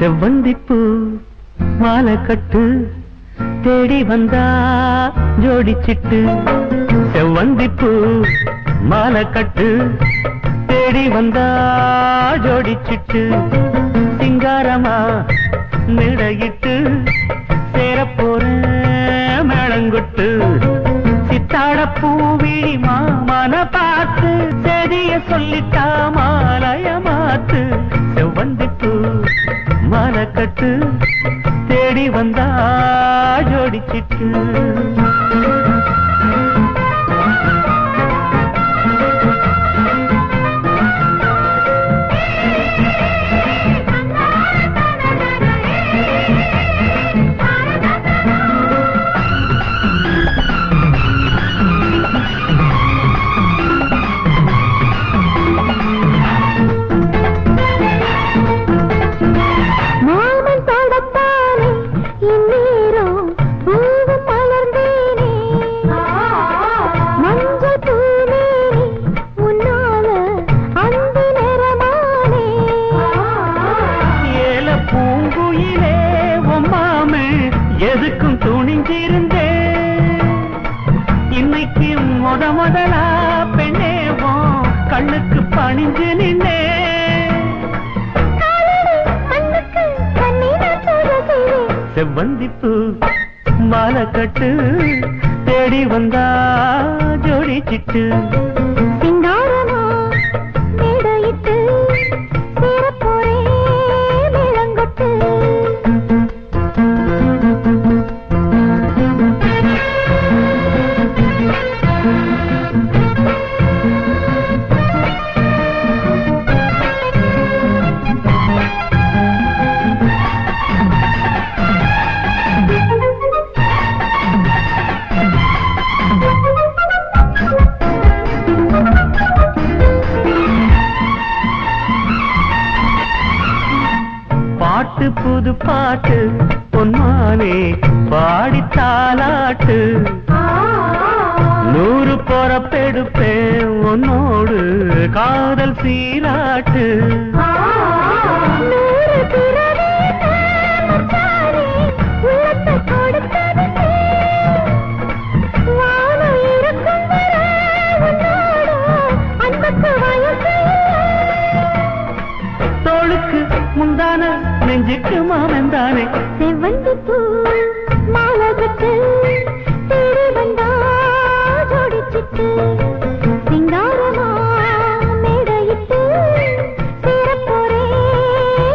செவ்வந்திப்பூ மாலை கட்டு தேடி வந்தா ஜோடிச்சிட்டு செவ்வந்திப்பூ மாலை கட்டு தேடி வந்தா ஜோடிச்சிட்டு சிங்காரமா நிடையிட்டு சேரப்போற மேளங்கொட்டு. சித்தாட பூவிழி மாமன பார்த்து செடிய சொல்லிட்டா மாலயமா தட்டு தேடி வந்தா ஜோடிச்சிட்டு. பணிஞ்சு நின்னே. செய்வேன் செவ்வந்திப்பு மாலை கட்டு தேடி வந்தா ஜோடி சிட்டு. புது பாட்டு பொன்மானே பாடி தாலாட்டு நூறு பொறப்பெடுப்பேன் உன்னோடு காதல் சீராட்டு. நெஞ்சுக்கு மாமந்தானே செவ்வந்தி பூ மாலகட்டு தேடி வந்தா ஜோடிச்சிட்டு சிங்காரமா மேடையிட்டு சேரப்போரே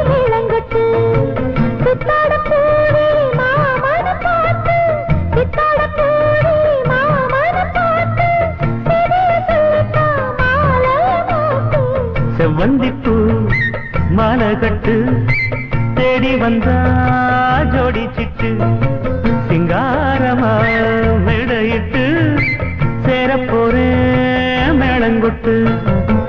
மேளங்கொட்டு சித்தாட பூரி மாமன பார்த்து சித்தாட பூரி மாமன பார்த்து சிறிய சொல்லிட்டா மாலை தேடி வந்தா ஜோடி சிட்டு.